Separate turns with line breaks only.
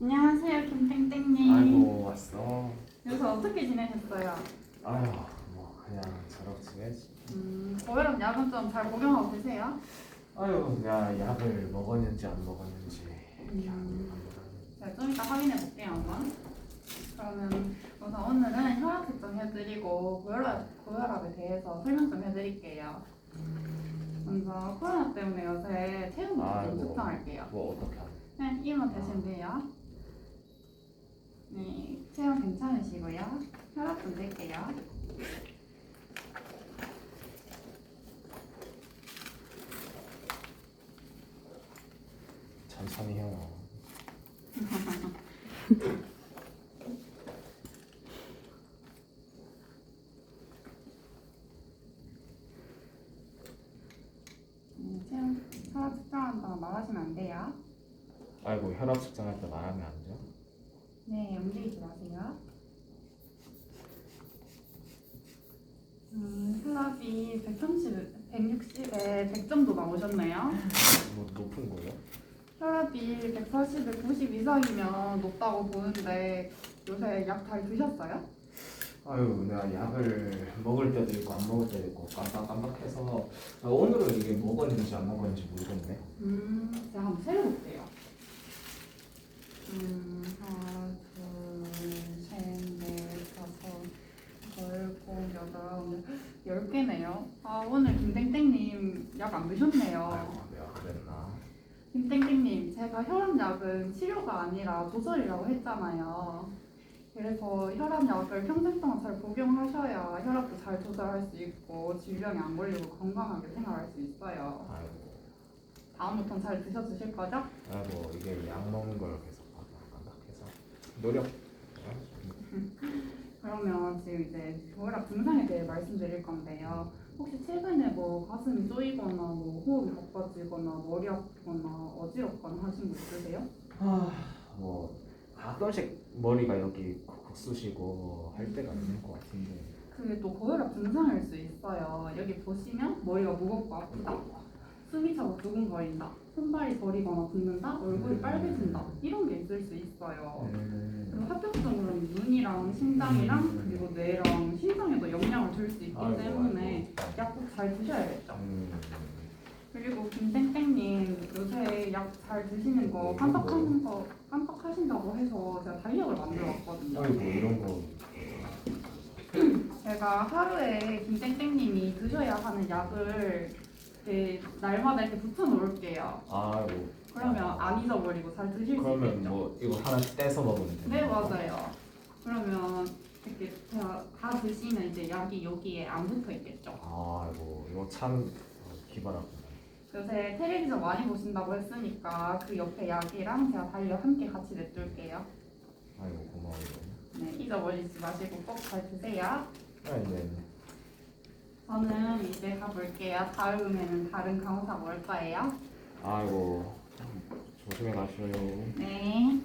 안녕하세요, 김땡땡님.
아이고 왔어.
요새 어떻게 지내셨어요?
아휴 뭐 그냥 저렇게 지내지.
음, 고혈압 약은 좀잘 복용하고 계세요?
아유 내가 약을 먹었는지 안 먹었는지
음. 제가 좀 이따 확인해 볼게요, 한번. 그러면 우선 오늘은 혈압 측정 해드리고 고혈압, 고혈압에 대해서 설명 좀 해드릴게요. 먼저 코로나 때문에 요새 체온부터 좀
아이고.
측정할게요.
뭐 어떻게?
네, 이만 되시면 돼요. 네, 체온 괜찮으시고요. 혈압 좀 낼게요.
천천히 해요.
음, 체온, 혈압 측정한다고 말하시면 안 돼요.
아이고 혈압 측정할 때 말하면 안 돼요?
네, 움직이지 마세요. 음, 혈압이 130, 160에 100 정도 나오셨네요.
뭐 높은 거요?
혈압이 140에 90 이상이면 높다고 보는데 요새 약 잘 드셨어요?
아유 내가 약을 먹을 때도 있고 안 먹을 때도 있고 깜빡깜빡해서 아, 오늘은 이게 먹었는지 안 먹었는지 모르겠네.
음, 제가 한번 세려볼게요. 열 개네요. 아, 오늘 김땡땡님 약 안 드셨네요.
아내안그랬나
김땡땡님, 제가 혈압약은 치료가 아니라 조절이라고 했잖아요. 그래서 혈압약을 평생 동안 잘 복용하셔야 혈압도 잘 조절할 수 있고 질병이 안 걸리고 건강하게 생활할 수 있어요.
아이고,
다음부터 잘 드셔주실 거죠?
아이고 이게 약 먹는 걸 계속 반복한다 해서 노력
그러면 지금 이제 고혈압 증상에 대해 말씀드릴 건데요. 혹시 최근에 뭐 가슴이 쪼이거나 뭐 호흡이 가빠지거나 머리 아프거나 어지럽거나 하신 분 있으세요?
뭐 가끔씩 머리가 여기 쿡쿡 쑤시고 할 때가 있는 것 같은데
그게 또 고혈압 증상일 수 있어요. 여기 보시면 머리가 무겁고 아프다. 숨이 차고 두근거린다. 손발이 저리거나 붓는다. 얼굴이
음.
빨개진다. 이런 게 있을 수 있어요.
음.
그리고 합병증으로는 눈이랑 심장이랑
음.
그리고 뇌랑 심장에도 영향을 줄 수 있기
아이고,
때문에 약꼭잘 드셔야겠죠.
음.
그리고 김땡땡님 요새 약 잘 드시는 거
음,
깜빡하는 거 깜빡하신다고 해서 제가 달력을 만들어 왔거든요.
아이고 이런 거
제가 하루에 김땡땡님이 드셔야 하는 약을 이렇게 날마다 이렇게 붙여 놓을게요.
아이고
그러면 안 잊어버리고 잘 드실 수
그러면
있겠죠.
뭐 이거 하나씩 떼서 먹으면 되는
네
거죠?
맞아요. 그러면 이렇게 제가 다 드시면 이제 약이 여기에 안 붙어 있겠죠.
아이고 이거 참 어, 기발하구나
요새 텔레비전 많이 보신다고 했으니까 그 옆에 약이랑 제가 달력 함께 같이 냅둘게요.
아이고 고마워요
네 잊어버리지 마시고 꼭 잘 드세요.
아네 네.
저는 이제 가볼게요. 다음에는 다른 간호사 올 거예요.
아이고 조심히 가셔요
네.